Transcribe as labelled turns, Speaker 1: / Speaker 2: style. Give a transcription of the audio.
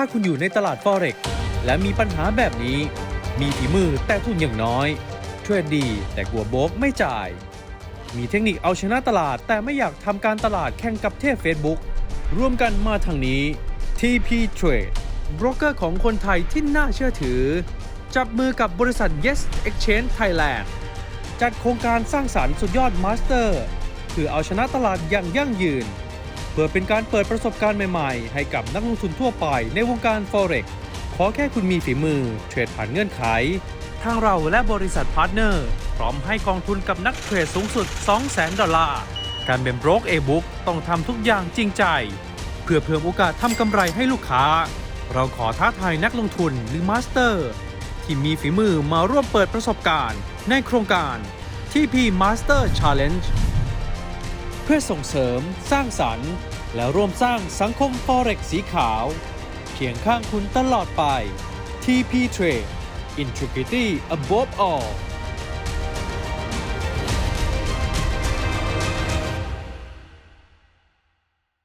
Speaker 1: ถ้าคุณอยู่ในตลาด Forex และมีปัญหาแบบนี้ มีฝีมือแต่ทุนอย่างน้อย เทรดดีแต่กลัวโบกไม่จ่าย มีเทคนิคเอาชนะตลาดแต่ไม่อยากทำการตลาดแข่งกับเทพ Facebook ร่วมกันมาทางนี้ TP Trade บรกเกอร์ของคนไทยที่น่าเชื่อถือ จับมือกับบริษัท Yes Exchange Thailand จัดโครงการสร้างสารรค์สุดยอดมาสเตอร์ คือเอาชนะตลาดอย่างยั่งยืน พื่อเป็นการเปิดประสบการณ์ใหม่ๆ ให้กับนักลงทุนทั่วไปในวงการ Forex ขอแค่คุณมีฝีมือเทรดผ่านเงื่อนไข ทางเราและบริษัทพาร์ทเนอร์ พร้อมให้กองทุนกับนักเทรดสูงสุด 200,000 ดอลลาร์ การเป็นโบรกเอบุ๊กต้องทำทุกอย่างจริงใจ เพื่อเพิ่มโอกาสทำกำไรให้ลูกค้า เราขอท้าทายนักลงทุนหรือมาสเตอร์ ที่มีฝีมือมาร่วมเปิดประสบการณ์ ในโครงการ TP Master Challenge พื่อส่งเสริม สร้างสรรค์ และร่วมสร้างสังคม Forex สีขาว เคียงข้างคุณตลอดไป TP Trade Integrity above all